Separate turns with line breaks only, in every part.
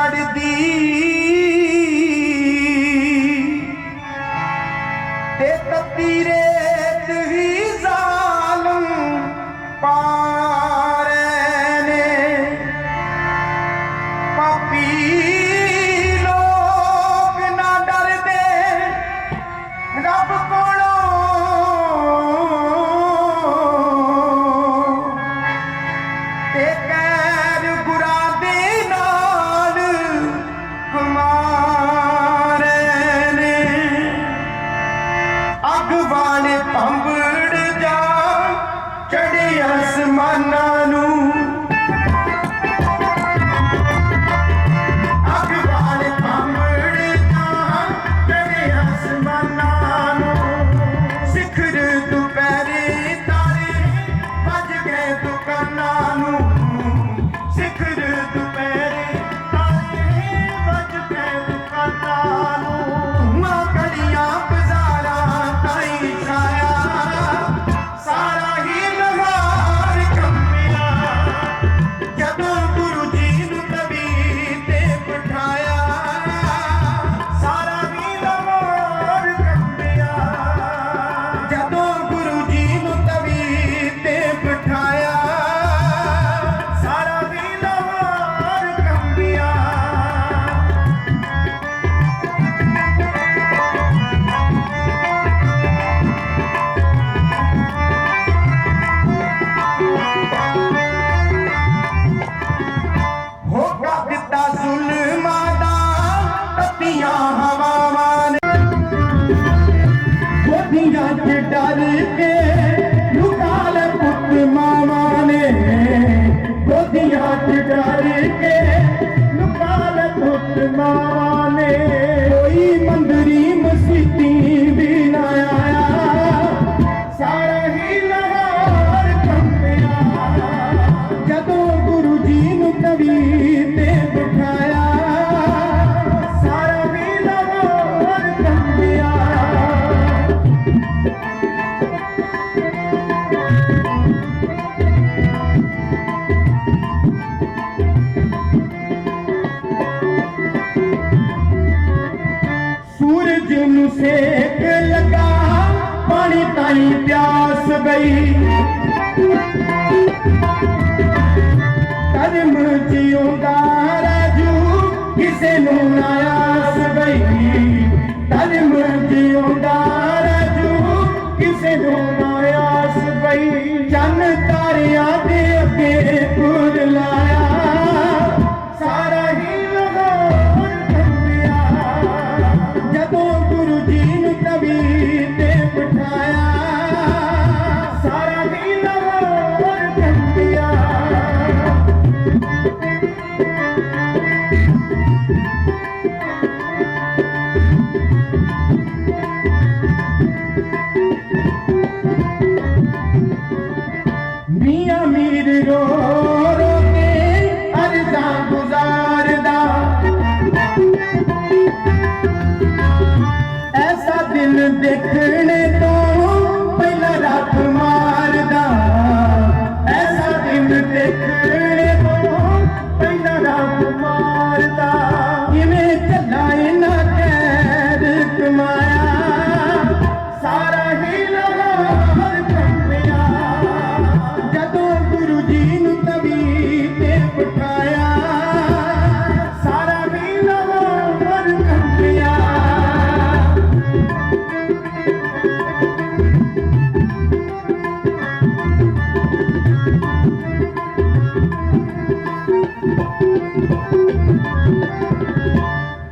ਸੜਦੀ ਤੇ মানা ਗੋਦੀਆਂ ਡਰ ਕੇ ਲੁਕਾ ਲੈ ਪੁੱਤ ਮਾਵਾਂ ਨੇ। ਗੋਦੀਆਂ 'ਚ ਡਰ ਕੇ ਲੁਕਾ ਲੈ ਪੁੱਤ ਮਾਵਾਂ ਨੇ। ਕੋਈ ਮੰਦਰੀ ਮਸੀਤੀ ਵੀ ਨਾ ਆਇਆ। ਸਾਰਾ ਹੀ ਲਾਹੌਰ ਕੰਬਿਆ ਜਦੋਂ ਗੁਰੂ ਜੀ ਨੂੰ ਕਵੀ ਤੇ ਸੇਕ ਲਗਾ, ਪਾਣੀ ਤਾਈ ਪਿਆਸ ਗਈ। ਕਰਮ ਜਿਉਂਦਾ ਰਾਜੂ, ਕਿਸੇ ਨੂੰ ਨਾ ਆਸ ਗਈ। ਕਰਮ ਜਿਉਂਦਾ ਰਾਜੂ, ਕਿਸੇ ਨੂੰ ਨਾ ਆਸ ਗਈ। ਚੰਨ ਮੀਆਂ ਰੋ ਰੋ ਕੇ ਅਰਜ਼ਾਂ ਗੁਜ਼ਾਰਦਾ। ਐਸਾ ਦਿਨ ਦੇਖਣੇ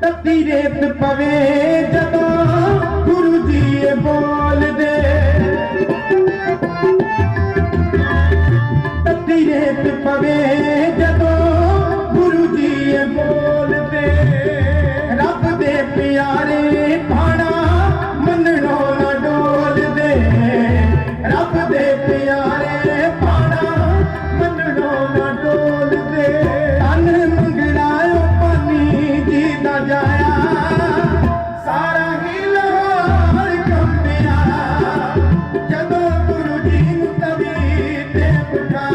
ਤੱਤੀ ਰੇਤ ਪਵੇ ਜਦੋਂ ਗੁਰੂ ਜੀ ਬੋਲਦੇ। ਤੱਤੀ ਰੇਤ ਪਵੇ Thank you.